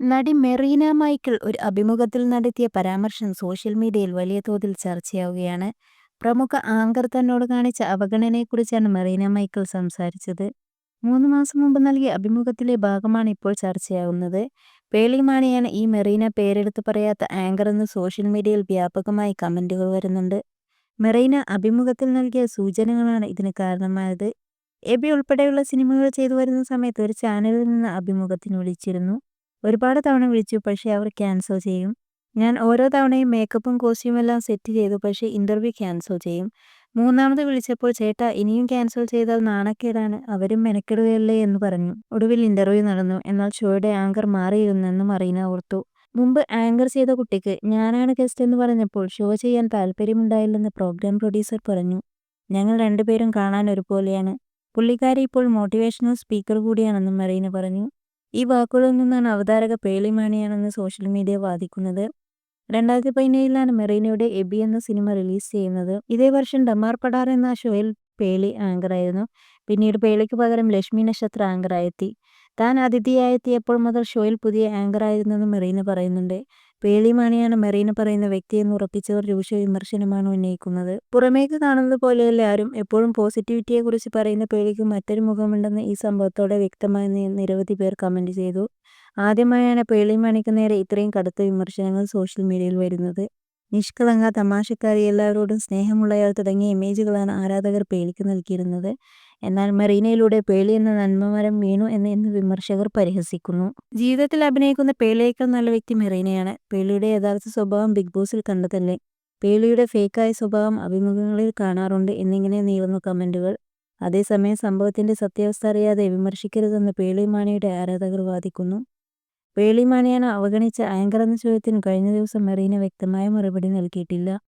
നടി മെറീന മൈക്കിൾ ഒരു അഭിമുഖത്തിൽ നടത്തിയ പരാമർശം സോഷ്യൽ മീഡിയയിൽ വലിയ തോതിൽ ചർച്ചയാവുകയാണ്. പ്രമുഖ ആങ്കർ തന്നോട് കാണിച്ച അവഗണനയെക്കുറിച്ചാണ് മെറീന മൈക്കിൾ സംസാരിച്ചത്. മൂന്ന് മാസം മുമ്പ് നൽകിയ അഭിമുഖത്തിലെ ഭാഗമാണ് ഇപ്പോൾ ചർച്ചയാവുന്നത് പേളി മാണിയാണ് ഈ മെറീന പേരെടുത്ത് പറയാത്ത ആങ്കർ എന്ന് സോഷ്യൽ മീഡിയയിൽ വ്യാപകമായി കമന്റുകൾ വരുന്നുണ്ട്. മെറീന അഭിമുഖത്തിൽ നൽകിയ സൂചനകളാണ് ഇതിന് കാരണമായത്. എബി ഉൾപ്പെടെയുള്ള സിനിമകൾ ചെയ്തു വരുന്ന സമയത്ത് ഒരു ചാനലിൽ നിന്ന് അഭിമുഖത്തിന് വിളിച്ചിരുന്നു. ഒരുപാട് തവണ വിളിച്ചു പക്ഷേ അവർ ക്യാൻസൽ ചെയ്യും. ഞാൻ ഓരോ തവണയും മേക്കപ്പും കോസ്റ്റ്യൂമെല്ലാം സെറ്റ് ചെയ്തു പക്ഷേ ഇന്റർവ്യൂ ക്യാൻസൽ ചെയ്യും. മൂന്നാമത് വിളിച്ചപ്പോൾ ചേട്ടാ ഇനിയും ക്യാൻസൽ ചെയ്താൽ നാണക്കേടാണ് അവരും മെനക്കെടുകയല്ലേ എന്ന് പറഞ്ഞു. ഒടുവിൽ ഇന്റർവ്യൂ നടന്നു. എന്നാൽ ഷോയുടെ ആങ്കർ മാറിയിരുന്നെന്ന് മറീന ഓർത്തു. മുമ്പ് ആങ്കർ ചെയ്ത കുട്ടിക്ക് ഞാനാണ് ഗസ്റ്റ് എന്ന് പറഞ്ഞപ്പോൾ ഷോ ചെയ്യാൻ താല്പര്യമുണ്ടായില്ലെന്ന് പ്രോഗ്രാം പ്രൊഡ്യൂസർ പറഞ്ഞു. ഞങ്ങൾ രണ്ടുപേരും കാണാൻ ഒരുപോലെയാണ്. പുള്ളിക്കാരി ഇപ്പോൾ മോട്ടിവേഷണൽ സ്പീക്കർ കൂടിയാണെന്നും മറീന പറഞ്ഞു. ഈ വാക്കുകളിൽ നിന്നാണ് അവതാരക പേളി മാണിയാണെന്ന് സോഷ്യൽ മീഡിയ വാദിക്കുന്നത്. രണ്ടായിരത്തി പതിനേഴിലാണ് മെറീനയുടെ എബി എന്ന സിനിമ റിലീസ് ചെയ്യുന്നത്. ഇതേ വർഷം ഡമാർ പടാർ എന്ന ഷോയിൽ പേളി ആങ്കറായിരുന്നു. പിന്നീട് പേളിക്ക് പകരം ലക്ഷ്മി നക്ഷത്ര ആങ്കറായെത്തി. താൻ അതിഥിയായെത്തിയപ്പോൾ മുതൽ ഷോയിൽ പുതിയ ആങ്കറായിരുന്നെന്ന് മെറീന പറയുന്നുണ്ട്. പേളി മാണിയാണ് മെറീന പറയുന്ന വ്യക്തിയെന്ന് ഉറപ്പിച്ചവർ രൂക്ഷ വിമർശനമാണ് ഉന്നയിക്കുന്നത്. പുറമേക്ക് കാണുന്നത് പോലെയല്ല ആരും. എപ്പോഴും പോസിറ്റിവിറ്റിയെക്കുറിച്ച് പറയുന്ന പേളിക്ക് മറ്റൊരു മുഖമുണ്ടെന്ന് ഈ സംഭവത്തോടെ വ്യക്തമായി നിരവധി പേർ കമന്റ് ചെയ്തു. ആദ്യമായാണ് പേളിമാണിക്ക് നേരെ ഇത്രയും കടുത്ത വിമർശനങ്ങൾ സോഷ്യൽ മീഡിയയിൽ വരുന്നത്. നിഷ്കളങ്ക, തമാശക്കാരി, എല്ലാവരോടും സ്നേഹമുള്ളയാൾ തുടങ്ങിയ ഇമേജുകളാണ് ആരാധകർ പേളിക്ക് നൽകിയിരുന്നത്. എന്നാൽ മെറീനയിലൂടെ പേളി എന്ന നന്മമരം വീണു എന്ന് ഇന്ന് വിമർശകർ പരിഹസിക്കുന്നു. ജീവിതത്തിൽ അഭിനയിക്കുന്ന പേളിയേക്കാൾ നല്ല വ്യക്തി മെറീനയാണ്. പേളിയുടെ യഥാർത്ഥ സ്വഭാവം ബിഗ് ബോസിൽ കണ്ടതല്ലേ. പേളിയുടെ ഫേക്കായ സ്വഭാവം അഭിമുഖങ്ങളിൽ കാണാറുണ്ട് എന്നിങ്ങനെ നീളുന്നു കമന്റുകൾ. അതേസമയം സംഭവത്തിന്റെ സത്യാവസ്ഥ അറിയാതെ വിമർശിക്കരുതെന്ന് പേളി മാണിയുടെ ആരാധകർ വാദിക്കുന്നു. പേളി മാണിയാണ് അവഗണിച്ച ആങ്കർ എന്ന ചോദ്യത്തിന് കഴിഞ്ഞ ദിവസം മെറീന വ്യക്തമായ മറുപടി നൽകിയിട്ടില്ല.